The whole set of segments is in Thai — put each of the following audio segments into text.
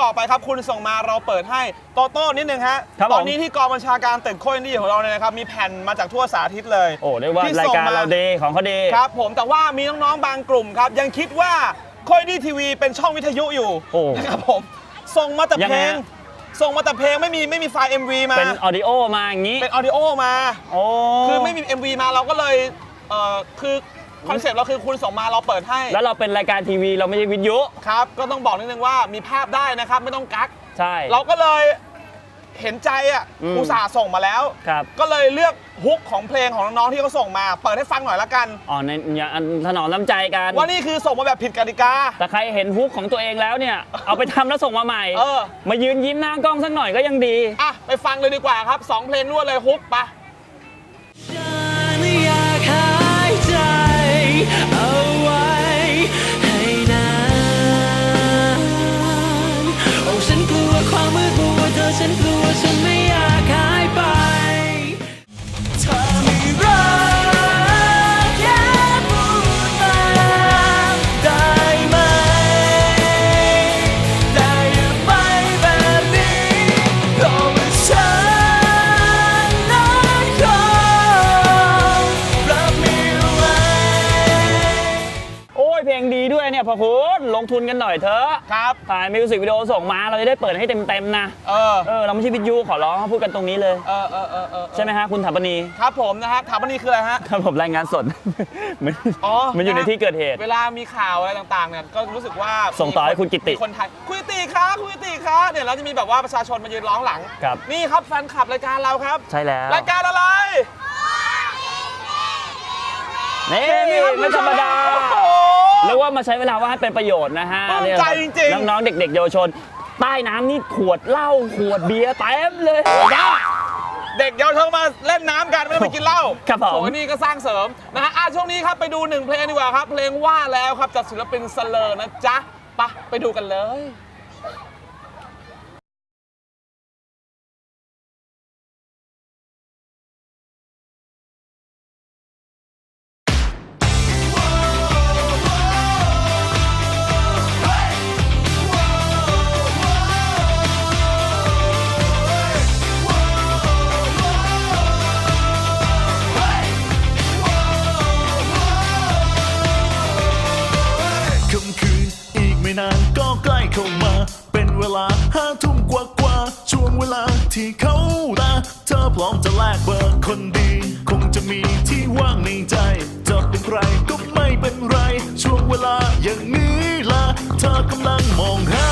ครับอย่างที่บอกไปครับ คุณส่งมาเราเปิดให้โตโต้นิดนึงฮะครับผม ตอนนี้ที่กองบัญชาการตึกโคยนี่ของเราเนี่ยนะครับมีแผ่นมาจากทั่วสารทิศเลยโอ้เรียกว่าที่รายส่งการม เราดีของเขาดีครับผมแต่ว่ามีน้องๆ บางกลุ่มครับ ยังคิดว่าโคยนี่ทีวีเป็นช่องวิทยุอยู่โอ้นะครับผมส่งมาแต่ยังเพไงลงฮะ ส่งมาแต่เพลงไม่มีไม่มีไฟล์ MV มาเป็นออดิโอมาอย่างนี้ เป็นออดิโอมา โอ้ คือไม่มี MV มาเราก็เลยเอ่อคือ คอนเซปต์เราคือคุณส่งมาเราเปิดให้ แล้วเราเป็นรายการทีวีเราไม่ใช่วิทยุครับ ก็ต้องบอกนิดนึงว่ามีภาพได้นะครับไม่ต้องกัก ใช่ เราก็เลยเห็นใจอะอืมอุตส่าห์ส่งมาแล้ว ครับ ก็เลยเลือกฮุกของเพลงของน้องๆที่เขาส่งมา เปิดให้ฟังหน่อยละกัน อ๋อในอย่างอันถนอมน้ำใจกันว่านี่คือส่งมาแบบผิดกติกา แต่ใครเห็นฮุกของตัวเองแล้วเนี่ย เอาไปทำแล้วส่งมาใหม่ เออ มายืนยิ้มหน้ากล้องสักหน่อยก็ยังดี อะ ไปฟังเลยดีกว่าครับสองเพลงรวดเลยฮุกไปะ ดีด้วยเนี่ยพอคุณลงทุนกันหน่อยเถอะครับถ่ายมิวสิกวิดีโอส่งมาเราจะได้เปิดให้เต็มๆนะเออเออเราไม่ใช่วิทยุขอร้องพูดกันตรงนี้เลยเออเออเออเออใช่ไหมฮะคุณถาปนีครับผมนะครับถามวันนี้คืออะไรฮะครับผมรายงานสดมันอ๋อมันอยู่ในที่เกิดเหตุ เวลามีข่าวอะไรต่างๆเนี่ยก็รู้สึกว่าส่งต่อให้คุณกิติมีคนไทยคุณกิติครับคุณกิติครับเดี๋ยวเราจะมีแบบว่าประชาชนมายืนร้องหลังครับนี่ครับแฟนคลับรายการเราครับ ใช่แล้วรายการอะไรนี่นี่ครับไม่ธรรมดาโอ้โห เรียกว่ามาใช้เวลาว่างให้เป็นประโยชน์นะฮะปลื้มเนี่ยใจจริงๆ น้องๆ เด็กๆ เยาวชน ใต้น้ำนี่ขวดเหล้าขวดเบียร์เต็มเลย เด็กเยาวชนมาเล่นน้ำกันไม่ได้ไปกินเหล้าครับผม โอ้ยนี่ก็สร้างเสริมนะฮะอะช่วงนี้ครับไปดูหนึ่งเพลงดีกว่าครับ เพลงว่าแล้วครับจากศิลปินสเลอร์นะจ๊ะไปะไปดูกันเลยค่ ที่เขาตาเธอพร้อมจะแลกเบอร์คนดี คงจะมีที่ว่างในใจ จะเป็นใครก็ไม่เป็นไร ช่วงเวลาอย่างนี้ละเธอกำลังมองหา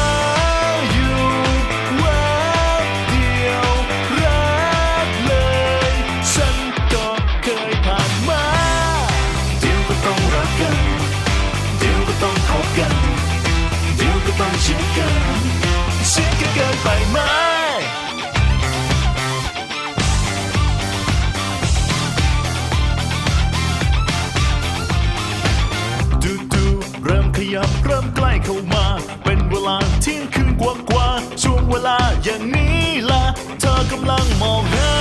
เริ่มใกล้เข้ามา เป็นเวลาเที่ยงคืนกว่ากว่าช่วงเวลาอย่างนี้ล่ะเธอกำลังมองหา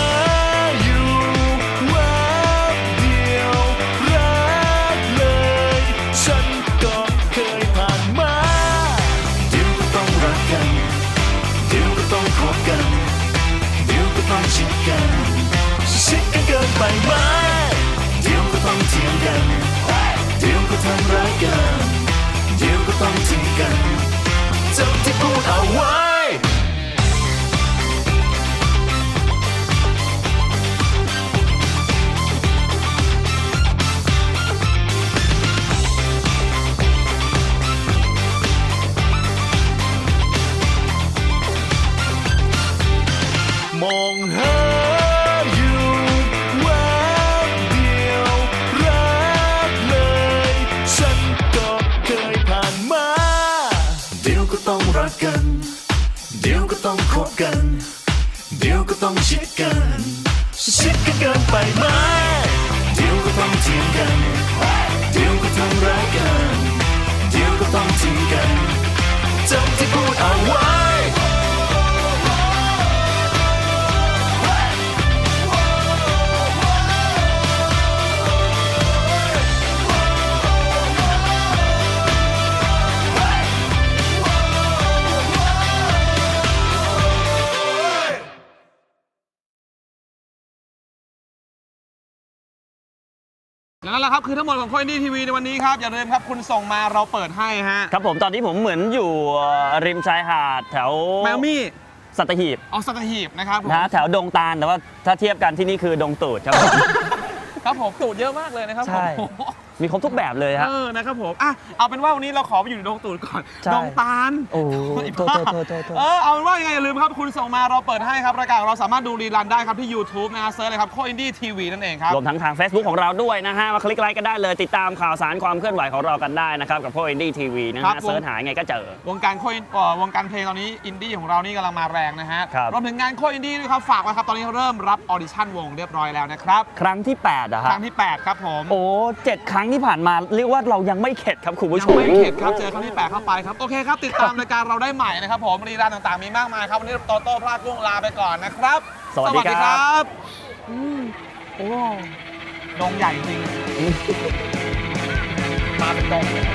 อยู่แวบเดียวรักเลย ฉันก็เคยผ่านมา เดี๋ยวก็ต้องรักกัน เดี๋ยวก็ต้องคบกัน เดี๋ยวก็ต้องชิดกันชิดกันเกินไปไหมเดี๋ยวก็ต้องเถียงกัน เดี๋ยวก็ทำร้ายกัน ต้องทิ้งกันจำที่พูดเอาไว้ ก็ต้องรักกัน เดี๋ยวก็ต้องคบกัน เดี๋ยวก็ต้องชิดกันชิดกันเกินไปไหมเดี๋ยวก็ต้องเถียงกัน เดี๋ยวก็ทำร้ายกัน เดี๋ยวก็ต้องทิ้งกันจำที่พูดเอาไว้ และนั่นแหละครับคือทั้งหมดของคอยดี้ทีวีในวันนี้ครับอย่าลืมครับคุณส่งมาเราเปิดให้ฮะครับผมตอนนี้ผมเหมือนอยู่ริมชายหาดแถวแมวมี่สัตหีบออกสัตหีบนะครับผมนะฮะแถวดงตาลแต่ว่าถ้าเทียบกันที่นี่คือดงตูดครับผม ครับผมตูดเยอะมากเลยนะครับใช่ผ มมีครบทุกแบบเลยฮะ เออนะครับผมอะเอาเป็นว่าวันนี้เราขอไปอยู่ในดงตูดก่อนใช่ดงตาลโอ้โหไอ้โทษบ้าโทษโทษโทษโทษ เออเอาเป็นว่ายังไงอย่าลืมครับคุณส่งมาเราเปิดให้ครับรายการของเราสามารถดูรีลันได้ครับที่ YouTube นะฮะเซิร์ชเลยครับโคอินดี้ทีวีนั่นเองครับ รวมทั้งทาง Facebook ของเราด้วยนะฮะ มาคลิกไลค์กันได้เลย ติดตามข่าวสารความเคลื่อนไหวของเรากันได้นะครับ กับพวกอินดี้ทีวีนะครัฮะบผม เสิร์ชหาไงก็เจอ วงการโคอินเอ่อวงการเพลงตอนนี้อินดี้ของเรานี่กำลังมาแรงนะฮะครับ รวมถึงงานโคอินดี้ด้วยครับฝากไว้ครับตอนนี้เริ่มรับออดิชั่นวงเรียบร้อยแล้วนะครับครั้งที่8อะคฮะรั้งที่8ครับผม โอ้เจ็ดครั้งที่ผ่านมาเรียกว่าเรายังไม่เข็ดครับคุณผู้ชยังมไม่เข็ดครับเจอครั้งที่8เข้าไปครับโอเคครับติดตามรายการเราได้ใหม่นะครับผมรีลันต่างๆมีมากมายครับวันนี้โตโต้พลาดกุ้งลาไปก่อนนะครับ สวัสดีครับบอืมโอ้ดงใหญ่จริงมาเป็นดงเลย